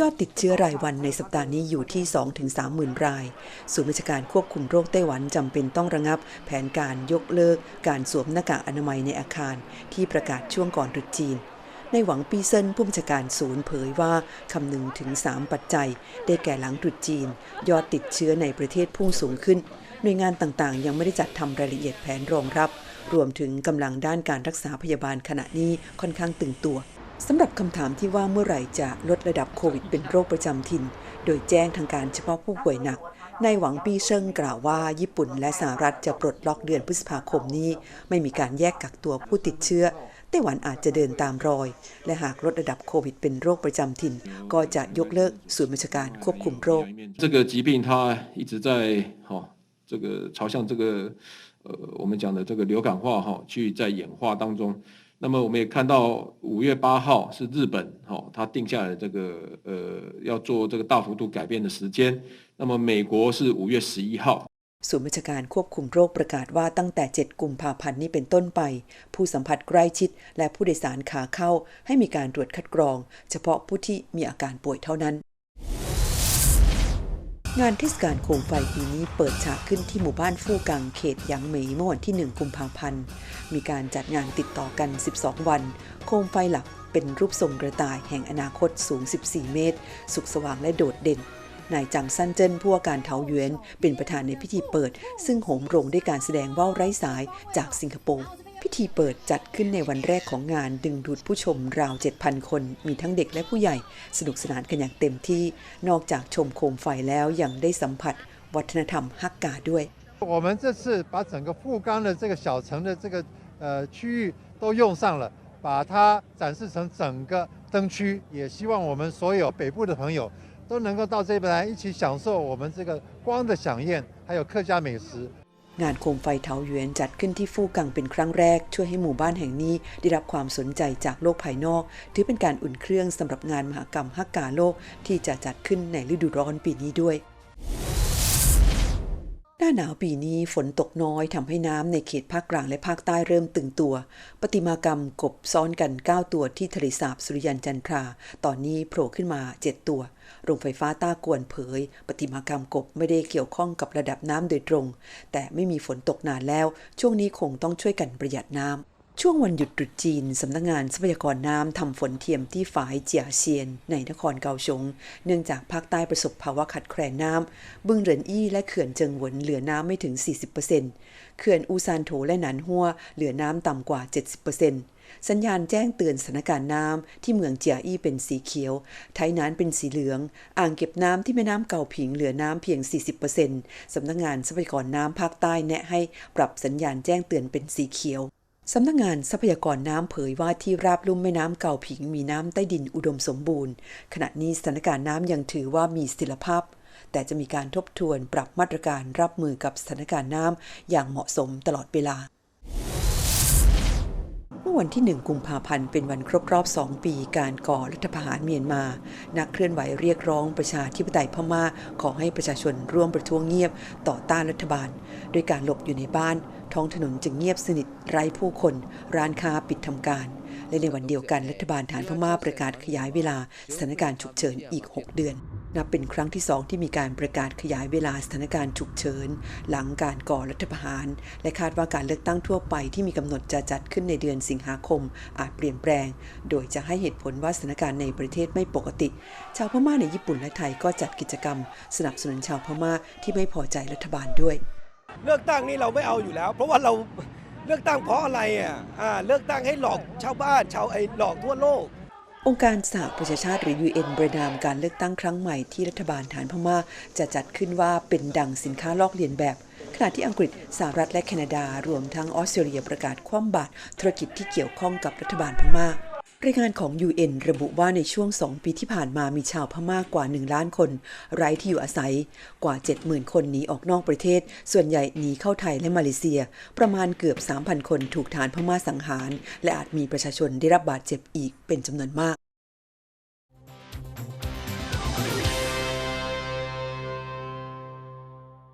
ยอดติดเชื้อรายวันในสัปดาห์นี้อยู่ที่ 2-3หมื่นราย ศูนย์ราชการควบคุมโรคไต้หวันจำเป็นต้องระงับ แผนการยกเลิก การสวมหน้ากากอนามัยในอาคาร ที่ประกาศช่วงก่อนตรุษจีน ในหวังปีเซินผู้บัญชาการศูนย์เผยว่าคำนึงถึง 3 ปัจจัย ได้แก่หลังตรุษจีน ยอดติดเชื้อในประเทศพุ่งสูงขึ้น หน่วยงานต่างๆ ยังไม่ได้จัดทำรายละเอียดแผนรองรับ รวมถึงกำลังด้านการรักษาพยาบาลขณะนี้ค่อนข้างตึงตัว สำหรับคำถามที่ว่าเมื่อไหร่จะลดระดับโควิดเป็นโรคประจำถิ่น โดยแจ้งทางการเฉพาะผู้ป่วยหนัก ในหวังปีเชิงกล่าวว่าญี่ปุ่นและสหรัฐจะปลดล็อกเดือนพฤษภาคมนี้ ไม่มีการแยกกักตัวผู้ติดเชื้อ ไต้หวันอาจจะเดินตามรอย และหากลดระดับโควิดเป็นโรคประจำถิ่น ก็จะยกเลิกศูนย์บัญชาการควบคุมโรค 这个疾病它一直在哈、哦、这个朝向这个呃我们讲的这个流感化哈、去在演化当中。 那么我们也看到五月八号是日本哈、哦，它定下来这个呃要做这个大幅度改变的时间。那么美国是五月十一号。 ศูนย์บัญชาการควบคุมโรคประกาศว่าตั้งแต่ 7 กุมภาพันธ์นี้เป็นต้นไป ผู้สัมผัสใกล้ชิด และผู้โดยสารขาเข้า ให้มีการตรวจคัดกรอง เฉพาะผู้ที่มีอาการป่วยเท่านั้น งานเทศกาลโคมไฟปีนี้เปิดฉากขึ้นที่หมู่บ้านฟู่กังเขตหยางเหมยเมื่อวันที่ 1 กุมภาพันธ์ มีการจัดงานติดต่อกัน 12 วัน โคมไฟหลักเป็นรูปทรงกระต่ายแห่งอนาคตสูง 14 เมตร สุขสว่างและโดดเด่น นายจังซันเจิ้นผู้ว่าการเทาหยวน เป็นประธานในพิธีเปิด ซึ่งโหมโรงด้วยการแสดงว่าวไร้สายจากสิงคโปร์ พิธีเปิดจัดขึ้นในวันแรกของงานดึงดูดผู้ชมราว 7,000 คน มีทั้งเด็กและผู้ใหญ่ สนุกสนานกันอย่างเต็มที่ นอกจากชมโคมไฟแล้วยังได้สัมผัส วัฒนธรรมฮักกาด้วย 我们这次把整个富冈的这个小城的这个呃区域都用上了，把它展示成整个灯区，也希望我们所有北部的朋友 都能够到这边来一起享受我们这个光的飨宴，还有客家美食。 งานโคมไฟเทาหยวนจัดขึ้นที่ฟู่กังเป็นครั้งแรก ช่วยให้หมู่บ้านแห่งนี้ได้รับความสนใจจากโลกภายนอก ถือเป็นการอุ่นเครื่องสำหรับงานมหกรรมฮักกาโลกที่จะจัดขึ้นในฤดูร้อนปีนี้ด้วย ห น้าหนาวปีนี้ฝนตกน้อยทำให้น้ำในเขตภาคกลางและภาคใต้เริ่มตึงตัว ปฏิมากรรมกบซ้อนกัน 9 ตัวที่ทะเลสาบสุริยันจันทรา ตอนนี้โผล่ขึ้นมา 7 ตัว โรงไฟฟ้าต้ากวนเผย ปฏิมากรรมกบไม่ได้เกี่ยวข้องกับระดับน้ำโดยตรง แต่ไม่มีฝนตกนานแล้ว ช่วงนี้คงต้องช่วยกันประหยัดน้ำ ช่วงวันหยุดตรุษจีน สำนักงานทรัพยากรน้ำทำฝนเทียมที่ฝายเจียเซียน ในนครเกาสงเนื่องจากภาคใต้ประสบภาวะขาดแคลนน้ำ บึงเหรินอี้และเขื่อนเจิงหวนเหลือน้ำไม่ถึง 40%เขื่อนอูซานโถและหนานหัวเหลือน้ำต่ำกว่า 70%สัญญาณแจ้งเตือนสถานการณ์น้ำที่เมืองเจียอี้เป็นสีเขียว ไทยนานเป็นสีเหลือง อ่างเก็บน้ำที่แม่น้ำเก่าผิงเหลือน้ำเพียง 40%สำนักงานทรัพยากรน้ำภาคใต้แนะให้ปรับสัญญาณแจ้งเตือนเป็นสีเขียว สำนักงงานทรัพยากรน้ำเผยว่าที่ราบลุ่มแม่น้ำเก่าผิงมีน้ำใต้ดินอุดมสมบูรณ์ ขณะนี้สถานการณ์น้ำยังถือว่ามีศิลภาพ แต่จะมีการทบทวนปรับมาตรการรับมือกับสถานการณ์น้ำอย่างเหมาะสมตลอดเวลา เมื่อวันที่ 1 กุมภาพันธ์เป็นวันครบรอบ 2 ปีการก่อรัฐประหารเมียนมา นักเคลื่อนไหวเรียกร้องประชาธิปไตยพม่า ขอให้ประชาชนร่วมประท้วงเงียบต่อต้านรัฐบาล โดยการหลบอยู่ในบ้าน ท้องถนนจึงเงียบสนิทไร้ผู้คน ร้านค้าปิดทำการ และในวันเดียวกันรัฐบาลฐานพม่าประกาศขยายเวลาสถานการณ์ฉุกเฉินอีก 6 เดือน นับเป็นครั้งที่สองที่มีการประกาศขยายเวลาสถานการณ์ฉุกเฉิน หลังการก่อรัฐประหาร และคาดว่าการเลือกตั้งทั่วไปที่มีกำหนดจะจัดขึ้นในเดือนสิงหาคม อาจเปลี่ยนแปลง โดยจะให้เหตุผลว่าสถานการณ์ในประเทศไม่ปกติ ชาวพม่าในญี่ปุ่นและไทยก็จัดกิจกรรม สนับสนุนชาวพม่าที่ไม่พอใจรัฐบาลด้วย เลือกตั้งนี่เราไม่เอาอยู่แล้ว เพราะว่าเรา เลือกตั้งเพราะอะไรอะอ่าเลือกตั้งให้หลอกชาวบ้านชาวไอ้หลอกทั่วโลก องค์การสหประชาชาติหรือ UN ประนามการเลือกตั้งครั้งใหม่ที่รัฐบาลฐานพม่าจะจัดขึ้นว่าเป็นดังสินค้าลอกเลียนแบบขณะที่อังกฤษสหรัฐและแคนาดารวมทั้งออสเตรเลียประกาศคว่ำบาตรธุรกิจที่เกี่ยวข้องกับรัฐบาลพม่า รายงานของ UN ระบุว่าในช่วง 2 ปีที่ผ่านมามีชาวพม่ากกว่า 1 ล้านคน ไร้ที่อยู่อาศัย กว่า 70,000 คนหนีออกนอกประเทศ ส่วนใหญ่หนีเข้าไทยและมาเลเซีย ประมาณเกือบ 3,000 คนถูกฐานพม่าสังหาร และอาจมีประชาชนได้รับบาดเจ็บอีกเป็นจำนวนมาก